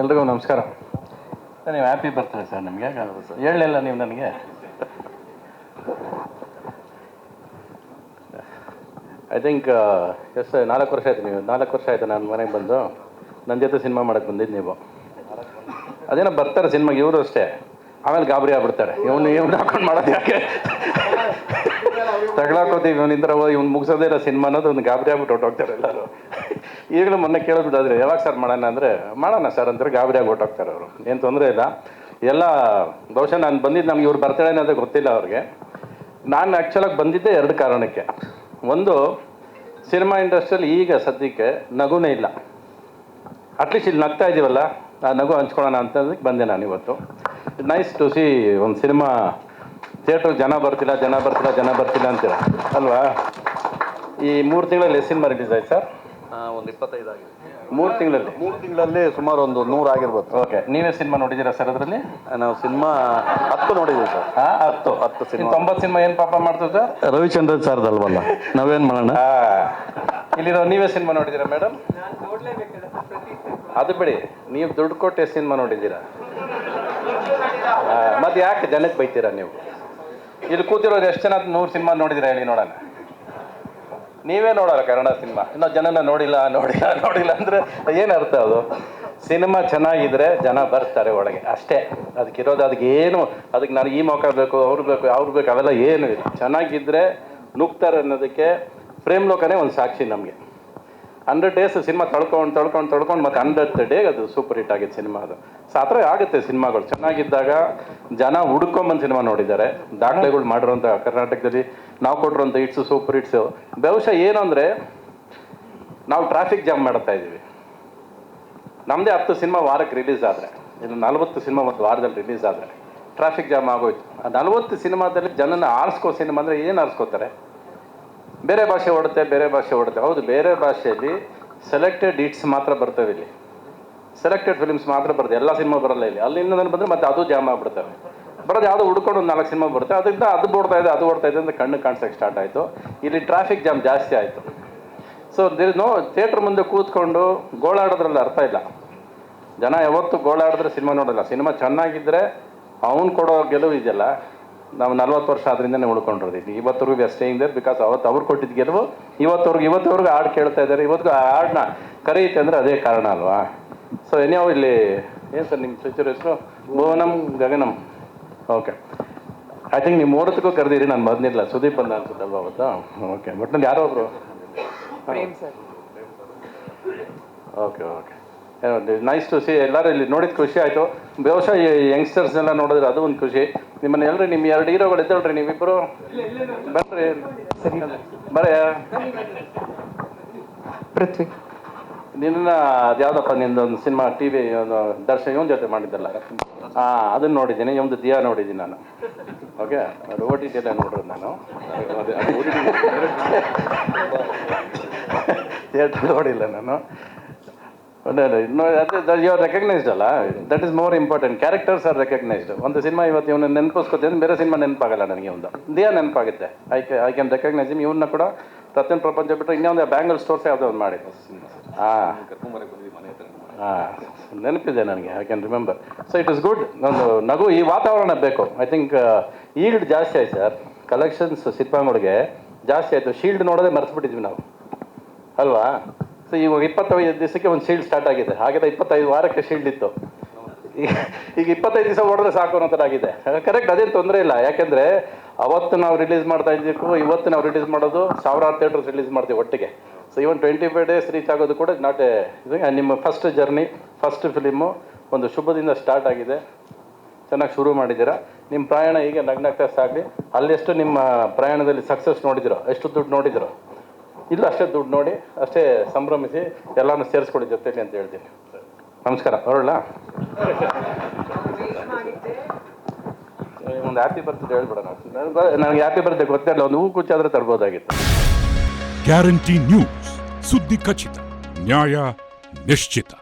ಎಲ್ರಿಗೂ ನಮಸ್ಕಾರ. ಸರ್, ನೀವು ಹ್ಯಾಪಿ ಬರ್ತಾರೆ ಸರ್, ನಿಮಗೆ ಹೇಳಲಿಲ್ಲ ನೀವು ನನಗೆ. ಐ ಥಿಂಕ್ ಎಸ್ ನಾಲ್ಕು ವರ್ಷ ಆಯ್ತು ನೀವು, ನಾಲ್ಕು ವರ್ಷ ಆಯ್ತು ನಾನು ಮನೆಗೆ ಬಂದು. ನನ್ನ ಜೊತೆ ಸಿನಿಮಾ ಮಾಡಕ್ಕೆ ಬಂದಿದ್ದು ನೀವು. ಅದೇನೋ ಬರ್ತಾರೆ ಸಿನಿಮಾಗೆ, ಇವರು ಅಷ್ಟೇ. ಆಮೇಲೆ ಗಾಬರಿ ಆಗ್ಬಿಡ್ತಾರೆ. ಇವನು, ಇವ್ನು ಹಾಕೊಂಡು ಮಾಡೋದು ಯಾಕೆ? ತಗೊಳಕೋತೀವಿ ಇವನಿಂದ ಇವ್ನು ಮುಗಿಸೋದೇ ಇಲ್ಲ ಸಿನಿಮಾ ಅನ್ನೋದು ಒಂದು ಗಾಬರಿ ಆಗ್ಬಿಟ್ಟು ಹೊಟ್ಟೋಗ್ತಾರೆ ಎಲ್ಲರೂ. ಈಗಲೂ ಮೊನ್ನೆ ಕೇಳಿಬಿಟ್ಟಾದ್ರೆ ಯಾವಾಗ ಸರ್ ಮಾಡೋಣ ಅಂದರೆ, ಮಾಡೋಣ ಸರ್ ಅಂತಾರೆ, ಗಾಬರಿಯಾಗಿ ಹೊಟ್ಟೋಗ್ತಾರೆ ಅವರು. ಏನು ತೊಂದರೆ ಇಲ್ಲ. ಎಲ್ಲ, ಬಹುಶಃ ನಾನು ಬಂದಿದ್ದು ನಮ್ಗೆ ಇವ್ರು ಬರ್ತಾಳೆ ಅನ್ನೋದೇ ಗೊತ್ತಿಲ್ಲ ಅವ್ರಿಗೆ. ನಾನು ಆ್ಯಕ್ಚುಲಾಗಿ ಬಂದಿದ್ದೆ ಎರಡು ಕಾರಣಕ್ಕೆ. ಒಂದು ಸಿನಿಮಾ ಇಂಡಸ್ಟ್ರಿಯಲ್ಲಿ ಈಗ ಸದ್ಯಕ್ಕೆ ನಗುನೇ ಇಲ್ಲ. ಅಟ್ಲೀಸ್ಟ್ ಇಲ್ಲಿ ನಗ್ತಾ ಇದ್ದೀವಲ್ಲ ಆ ನಗು ಹಂಚ್ಕೊಳ್ಳೋಣ ಅಂತಂದಕ್ಕೆ ಬಂದೆ ನಾನು ಇವತ್ತು. ನೈಸ್ ಟು ಸಿ ಒಂದು ಸಿನಿಮಾ ಥಿಯೇಟ್ರ್ ಜನ ಬರ್ತಿಲ್ಲ ಜನ ಬರ್ತಿಲ್ಲ ಜನ ಬರ್ತಿಲ್ಲ ಅಂತೀರ? ಅಲ್ವಾ? ಈ ಮೂರು ತಿಂಗಳಲ್ಲಿ ಸಿನಿಮಾ ರಿಲೀಸ್ ಆಯ್ತು ಸರ್ ಒಂದು ಇಪ್ಪತ್ತೈದು ಆಗಿದೆ. ಮೂರು ತಿಂಗಳಲ್ಲಿ? ಮೂರು ತಿಂಗಳಲ್ಲಿ ಸುಮಾರು ಒಂದು ನೂರು ಆಗಿರ್ಬೋದು. ಓಕೆ ನೀವೇ ಸಿನಿಮಾ ನೋಡಿದ್ದೀರಾ ಸರ್ ಅದರಲ್ಲಿ? ನಾವು ಸಿನಿಮಾ ಹತ್ತು ನೋಡಿದ್ದೀವಿ ಸರ್. ಹಾಂ ಹತ್ತು. ಹತ್ತು ಸಿನಿಮಾ. ತೊಂಬತ್ತು ಸಿನಿಮಾ ಏನು ಪಾಪ ಮಾಡ್ತೀವಿ ಸರ್? ರವಿಚಂದ್ರನ್ ಸರ್ದಲ್ವಲ್ಲ ನಾವೇನು ಮಾಡೋಣ? ಇಲ್ಲಿರೋ ನೀವೇ ಸಿನಿಮಾ ನೋಡಿದ್ದೀರಾ ಮೇಡಮ್? ಅದು ಬಿಡಿ ನೀವು ದುಡ್ಡು ಕೊಟ್ಟು ಎಷ್ಟು ಸಿನಿಮಾ ನೋಡಿದ್ದೀರಾ? ಮತ್ತೆ ಯಾಕೆ ಜನಕ್ಕೆ ಬೈತೀರಾ ನೀವು? ಇಲ್ಲಿ ಕೂತಿರೋದು ಎಷ್ಟು ಜನ ನೂರು ಸಿನಿಮಾ ನೋಡಿದಿರ ಹೇಳಿ ನೋಡೋಣ. ನೀವೇ ನೋಡಲ್ಲ ಕನ್ನಡ ಸಿನಿಮಾ. ಇನ್ನು ಜನನ ನೋಡಿಲ್ಲ ನೋಡಿಲ್ಲ ನೋಡಿಲ್ಲ ಅಂದರೆ ಏನು ಅರ್ಥ ಅದು? ಸಿನಿಮಾ ಚೆನ್ನಾಗಿದ್ರೆ ಜನ ಬರ್ತಾರೆ ಒಳಗೆ, ಅಷ್ಟೇ. ಅದಕ್ಕಿರೋದು ಅದಕ್ಕೆ ಏನು, ಅದಕ್ಕೆ ನಾನು ಈ ಮೌಕ ಬೇಕು, ಅವ್ರು ಬೇಕು ಅವ್ರು ಬೇಕು, ಅವೆಲ್ಲ ಏನು ಇಲ್ಲ. ಚೆನ್ನಾಗಿದ್ದರೆ ನುಗ್ತಾರೆ ಅನ್ನೋದಕ್ಕೆ ಪ್ರೇಮ್ ಲೋಕನೇ ಒಂದು ಸಾಕ್ಷಿ ನಮಗೆ. ಹಂಡ್ರೆಡ್ ಡೇಸ್ ಸಿನಿಮಾ ತಳ್ಕೊಂಡು ತಳ್ಕೊಂಡು ತಳ್ಕೊಂಡು ಮತ್ತೆ ಹಂಡ್ರೆಡ್ ಡೇ ಅದು ಸೂಪರ್ ಹಿಟ್ ಆಗಿದೆ ಸಿನಿಮಾ ಅದು. ಸೊ, ಆ ಥರ ಆಗುತ್ತೆ ಸಿನಿಮಾಗಳು. ಚೆನ್ನಾಗಿದ್ದಾಗ ಜನ ಹುಡ್ಕೊಂಬಂದು ಸಿನಿಮಾ ನೋಡಿದ್ದಾರೆ. ದಾಖಲೆಗಳು ಮಾಡಿರೋಂಥ ಕರ್ನಾಟಕದಲ್ಲಿ ನಾವು ಕೊಟ್ಟಿರೋಂಥ ಹಿಟ್ಸು ಸೂಪರ್ ಹಿಟ್ಸು ಬಹುಶಃ ಏನು ಅಂದರೆ ನಾವು ಟ್ರಾಫಿಕ್ ಜಾಮ್ ಮಾಡ್ತಾ ಇದ್ದೀವಿ. ನಮ್ಮದೇ ಹತ್ತು ಸಿನಿಮಾ ವಾರಕ್ಕೆ ರಿಲೀಸ್ ಆದರೆ ಇದು ನಲವತ್ತು ಸಿನಿಮಾ ಒಂದು ವಾರದಲ್ಲಿ ರಿಲೀಸ್ ಆದರೆ ಟ್ರಾಫಿಕ್ ಜಾಮ್ ಆಗೋಯ್ತು. ಆ ನಲವತ್ತು ಸಿನಿಮಾದಲ್ಲಿ ಜನನ ಆರಿಸ್ಕೋ ಸಿನಿಮಾ ಅಂದರೆ ಏನು ಆರಿಸ್ಕೋತಾರೆ? ಬೇರೆ ಭಾಷೆ ಓಡುತ್ತೆ, ಬೇರೆ ಭಾಷೆ ಓಡುತ್ತೆ. ಹೌದು, ಬೇರೆ ಭಾಷೆಯಲ್ಲಿ ಸೆಲೆಕ್ಟೆಡ್ ಹಿಟ್ಸ್ ಮಾತ್ರ ಬರ್ತವೆ ಇಲ್ಲಿ. ಸೆಲೆಕ್ಟೆಡ್ ಫಿಲ್ಮ್ಸ್ ಮಾತ್ರ ಬರುತ್ತೆ ಎಲ್ಲ ಸಿನಿಮಾ ಬರಲ್ಲ ಇಲ್ಲಿ. ಅಲ್ಲಿ ಇನ್ನೊಂದು ಬಂದರೆ ಮತ್ತೆ ಅದು ಜಾಮ್ ಆಗ್ಬಿಡ್ತವೆ. ಬರೋದು ಯಾವುದೋ ಹುಡ್ಕೊಂಡು ಒಂದು ನಾಲ್ಕು ಸಿನಿಮಾ ಬರುತ್ತೆ. ಅದರಿಂದ ಅದು ಓಡ್ತಾ ಇದೆ, ಅದು ಓಡ್ತಾ ಇದೆ ಅಂತ ಕಣ್ಣು ಕಾಣಿಸೋಕೆ ಸ್ಟಾರ್ಟ್ ಆಯಿತು. ಇಲ್ಲಿ ಟ್ರಾಫಿಕ್ ಜಾಮ್ ಜಾಸ್ತಿ ಆಯಿತು. ಸೊ ದಿರ್ ನೋ ಥಿಯೇಟ್ರ್ ಮುಂದೆ ಕೂತ್ಕೊಂಡು ಗೋಳಾಡೋದ್ರಲ್ಲಿ ಅರ್ಥ ಇಲ್ಲ. ಜನ ಯಾವತ್ತು ಗೋಳಾಡಿದ್ರೆ ಸಿನಿಮಾ ನೋಡಲ್ಲ. ಸಿನಿಮಾ ಚೆನ್ನಾಗಿದ್ದರೆ ಅವ್ನು ಕೊಡೋ ಗೆಲುವು ಇದೆಯಲ್ಲ, ನಾವು ನಲ್ವತ್ತು ವರ್ಷ ಅದರಿಂದನೇ ಉಳ್ಕೊಂಡಿರ್ತೀವಿ ಇವತ್ತರೆಗೂ ವಿ ಸ್ಟೇಯಿಂಗ್ ದೇರ್ ಬಿಕಾಸ್ ಅವತ್ತು ಅವ್ರು ಕೊಟ್ಟಿದ್ದ ಗೆಲುವು, ಇವತ್ತವ್ರಿಗೆ, ಇವತ್ತವರೆಗೂ ಹಾಡು ಕೇಳ್ತಾ ಇದ್ದಾರೆ. ಇವತ್ತು ಆ ಹಾಡನ್ನ ಕರೆಯುತ್ತೆ ಅಂದರೆ ಅದೇ ಕಾರಣ ಅಲ್ವಾ? ಸೊ ಏನ್ಯಾವ ಇಲ್ಲಿ, ಏನು ಸರ್ ನಿಮ್ಮ ಹೆಸರು? Bhuvanam Gaganam. Okay I think ನೀವು ಮೂರತ್ತಕ್ಕೂ ಕರೆದಿರಿ ನಾನು ಬಂದಿಲ್ಲ ಸುದೀಪ್ ಬಂದ ಅನ್ಸುತ್ತಲ್ವ ಅವತ್ತು? ಓಕೆ ಬಟ್ ನಂದು ಯಾರೋ ಒಬ್ರು? Okay okay nice to see ಎಲ್ಲರೂ ಇಲ್ಲಿ ನೋಡಿದ ಖುಷಿ ಆಯಿತು. ಬಹುಶಃ ಈ ಯಂಗ್ಸ್ಟರ್ಸ್ನೆಲ್ಲ ನೋಡಿದ್ರೆ ಅದು ಒಂದು ಖುಷಿ. ನಿಮ್ಮನ್ನ ಎಲ್ಲರೂ ನಿಮ್ಮ ಎರಡು ಹೀರೋಗಳು ಇದ್ದಲ್ರಿ ನೀವಿಬ್ಬರು ಬನ್ರಿ. ಸರಿ ಪೃಥ್ವಿ. ನಿನ್ನ ಅದ್ಯಾವುದಪ್ಪ ನಿಂದೊಂದು ಸಿನಿಮಾ ಟಿ ವಿ ಒಂದು ದರ್ಶನ್ ಇವನ್ ಜೊತೆ ಮಾಡಿದ್ದಲ್ಲ? ಹಾಂ ಅದನ್ನು ನೋಡಿದ್ದೀನಿ ಒಂದು ದಿಯಾ ನೋಡಿದ್ದೀನಿ ನಾನು. ಓಕೆ ಅದು ಓ ಟಿ ಟಿಯಲ್ಲೇ ನೋಡ್ರಿ ನಾನು. ಥಿಯೇಟರ್ ನೋಡಿಲ್ಲ ನಾನು. ಅದು ಯು ಆರ್ ರೆಕಗ್ನೈಸ್ಡ್ ಅಲ್ಲ? That is more important characters are recognised ಒಂದು ಸಿನಿಮಾ ಇವತ್ತು ಇವನ್ನ ನೆನಪಿಸ್ಕೊತೀನಿ ಬೇರೆ ಸಿನಿಮಾ ನೆನಪಾಗಲ್ಲ ನನಗೆ ಒಂದು ದಿಯಾ ನೆನಪಾಗುತ್ತೆ. ಐ ಐ ಕ್ಯಾನ್ ರೆಕಗ್ನೈಸ್ ಇವನ್ನ ಕೂಡ ಪ್ರತಿಯೊಂದು ಪ್ರಪಂಚ ಬಿಟ್ಟರೆ ಇನ್ನೊಂದು ಬ್ಯಾಂಗಲ್ ಸ್ಟೋರ್ಸ್ ಯಾವುದೋ ಒಂದು ಮಾಡಿ. ಹಾಂ. ಹಾಂ. ನೆನಪಿದೆ ನನಗೆ I can remember so it is good ಒಂದು ನಗು ಈ ವಾತಾವರಣ ಬೇಕು. ಐ ಥಿಂಕ್ ಈಲ್ಡ್ ಜಾಸ್ತಿ ಆಯ್ತು ಸರ್ ಕಲೆಕ್ಷನ್ಸ್ ಸಿನಿಮಾಗಳಿಗೆ ಜಾಸ್ತಿ ಆಯಿತು. ಶೀಲ್ಡ್ ನೋಡೋದೇ ಮರೆತುಬಿಟ್ಟಿದ್ವಿ ನಾವು. ಅಲ್ವಾ? ಸೊ ಇವಾಗ ಇಪ್ಪತ್ತೈದು ದಿವಸಕ್ಕೆ ಒಂದು ಶೀಲ್ಡ್ ಸ್ಟಾರ್ಟ್ ಆಗಿದೆ. ಹಾಗೆ ಇಪ್ಪತ್ತೈದು ವಾರಕ್ಕೆ ಶೀಲ್ಡ್ ಇತ್ತು. ಈಗ ಇಪ್ಪತ್ತೈದು ದಿವಸ ಹೊಡೆದ್ರೆ ಸಾಕು ಅನ್ನೋ ಥರ ಆಗಿದೆ ಕರೆಕ್ಟ್ ಅದೇನು ತೊಂದರೆ ಇಲ್ಲ. ಯಾಕೆಂದರೆ ಅವತ್ತು ನಾವು ರಿಲೀಸ್ ಮಾಡ್ತಾ ಇದ್ದಕ್ಕೂ ಇವತ್ತು ನಾವು ರಿಲೀಸ್ ಮಾಡೋದು ಸಾವಿರಾರು ಥಿಯೇಟರ್ಸ್ ರಿಲೀಸ್ ಮಾಡ್ತೀವಿ ಒಟ್ಟಿಗೆ. So even twenty five days reach ಆಗೋದು ಕೂಡ ನಾಟ್ ಎ ಇದು ನಿಮ್ಮ ಫಸ್ಟ್ ಜರ್ನಿ ಫಸ್ಟ್ ಫಿಲಿಮು ಒಂದು ಶುಭದಿಂದ ಸ್ಟಾರ್ಟ್ ಆಗಿದೆ. ಚೆನ್ನಾಗಿ ಶುರು ಮಾಡಿದ್ದೀರಾ. ನಿಮ್ಮ ಪ್ರಯಾಣ ಹೀಗೆ ನಗ್ನಗ್ತಾ ಅಲ್ಲಿ ಅಲ್ಲೆಷ್ಟು ನಿಮ್ಮ ಪ್ರಯಾಣದಲ್ಲಿ ಸಕ್ಸಸ್ ನೋಡಿದಿರೋ? ಎಷ್ಟು ದುಡ್ಡು ನೋಡಿದಿರೋ? ಇಲ್ಲ, ಅಷ್ಟೇ ದುಡ್ಡು ನೋಡಿ, ಅಷ್ಟೇ ಸಂಭ್ರಮಿಸಿ ಎಲ್ಲಾನು ಸೇರಿಸ್ಕೊಡಿ ಜೊತೆಲಿ ಅಂತ ಹೇಳ್ತೀನಿ. ನಮಸ್ಕಾರ ಹೊರಳ ಒಂದು ಹ್ಯಾಪಿ ಬರ್ತ್ಡೇ ಹೇಳ್ಬಿಡೋಣ. ನನಗೆ ಹ್ಯಾಪಿ ಬರ್ತ್ಡೇ ಗೊತ್ತಿಲ್ಲ ಒಂದು ಹೂ ಕುಚ್ಚಾದ್ರೆ ತರ್ಬೋದಾಗಿತ್ತು. ಗ್ಯಾರಂಟಿ ನ್ಯೂಸ್ ಸುದ್ದಿ ಖಚಿತ ನ್ಯಾಯ ನಿಶ್ಚಿತ.